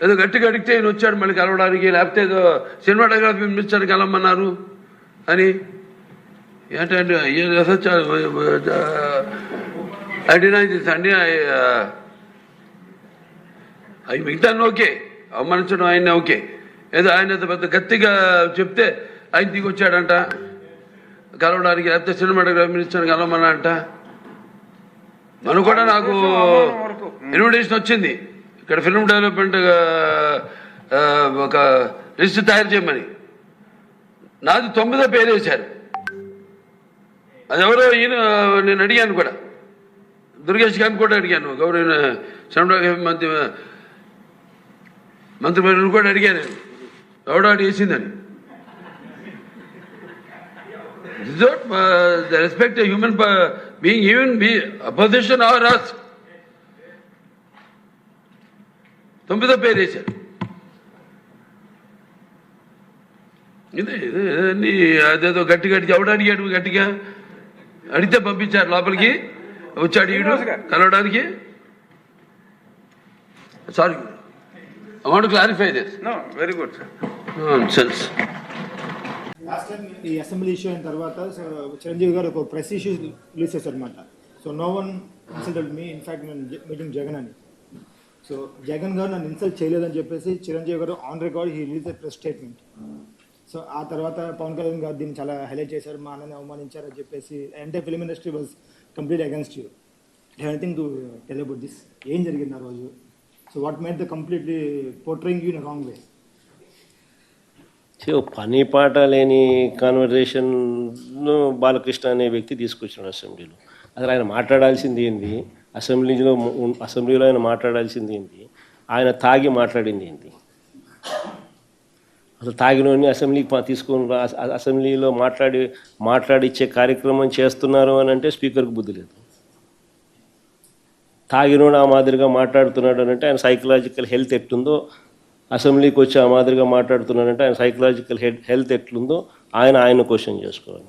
ఏదో గట్టిగా అడిగితే ఈయన వచ్చాడు మళ్ళీ కలవడానికి లేకపోతే ఏదో సినిమాటోగ్రఫీ మినిస్టర్ కలవమన్నారు అని. ఏంటంటే దిస్ అండి అవి మిగతా ఓకే అవమానించడం ఆయన ఓకే. ఏదో ఆయన పెద్ద గట్టిగా చెప్తే ఆయన దిగి వచ్చాడంట. కలవడానికి లేకపోతే సినిమాటోగ్రఫీ మినిస్టర్ కలవమన్నా అంట మనం కూడా నాకు ఇన్విటేషన్ వచ్చింది. ఇక్కడ ఫిల్మ్ డెవలప్మెంట్ ఒక లిస్ట్ తయారు చేయమని. నాది తొమ్మిదో పేరు వేశారు. అది ఎవరో ఈయన నేను అడిగాను కూడా. దుర్గేష్ గారిని కూడా అడిగాను. గౌరవ సినిమాటోగ్రఫీ మంత్రి మంత్రి కూడా అడిగాను. నేను ఎవడో అడి వేసిందని. The respect human being even be opposition or us తొమ్మిదో పేరు వేశారు. ఇది అన్ని అదేదో గట్టి గట్టి ఎవడు అడిగాడు గట్టిగా? అడిగితే పంపించారు లోపలికి. వచ్చాడు ఈడు కలవడానికి. Sorry I want clarify this No, very good, sir. Sense ఈ అసెంబ్లీ ఇష్యూ అయిన తర్వాత సో చిరంజీవి గారు ఒక ప్రెస్ ఇష్యూ రిలీజ్ చేశారు అనమాట so no one insulted me in fact నేను మీటింగ్ జగన్ అని సో జగన్ గారు నన్ను ఇన్సల్ట్ చేయలేదని చెప్పేసి చిరంజీవి గారు on record he release press statement. So ఆ తర్వాత పవన్ కళ్యాణ్ గారు దీన్ని చాలా హైలైట్ చేశారు మా అన్నని అవమానించారు అని చెప్పేసి అంటే film industry was complete against you anything to tell about this ఏం జరిగింది ఆ రోజు? So what made the completely portraying you in wrong way so పని పాట లేని కాన్వర్జేషన్ బాలకృష్ణ అనే వ్యక్తి తీసుకొచ్చాడు అసెంబ్లీలో. అసలు ఆయన మాట్లాడాల్సింది ఏంది? అసెంబ్లీలో అసెంబ్లీలో ఆయన మాట్లాడాల్సింది ఏంటి? ఆయన తాగి మాట్లాడింది ఏంటి? అసలు తాగినోని అసెంబ్లీకి తీసుకొని అసెంబ్లీలో మాట్లాడి మాట్లాడిచ్చే కార్యక్రమం చేస్తున్నారు అని అంటే స్పీకర్కి బుద్ధి లేదు. తాగినోడు ఆ మాదిరిగా మాట్లాడుతున్నాడు అని అంటే ఆయన సైకలాజికల్ హెల్త్ ఎట్లుందో అసెంబ్లీకి వచ్చి ఆ మాదిరిగా మాట్లాడుతున్నాడంటే ఆయన సైకలాజికల్ హెల్త్ ఎట్లుందో ఆయన ఆయన క్వశ్చన్ చేసుకోవాలి.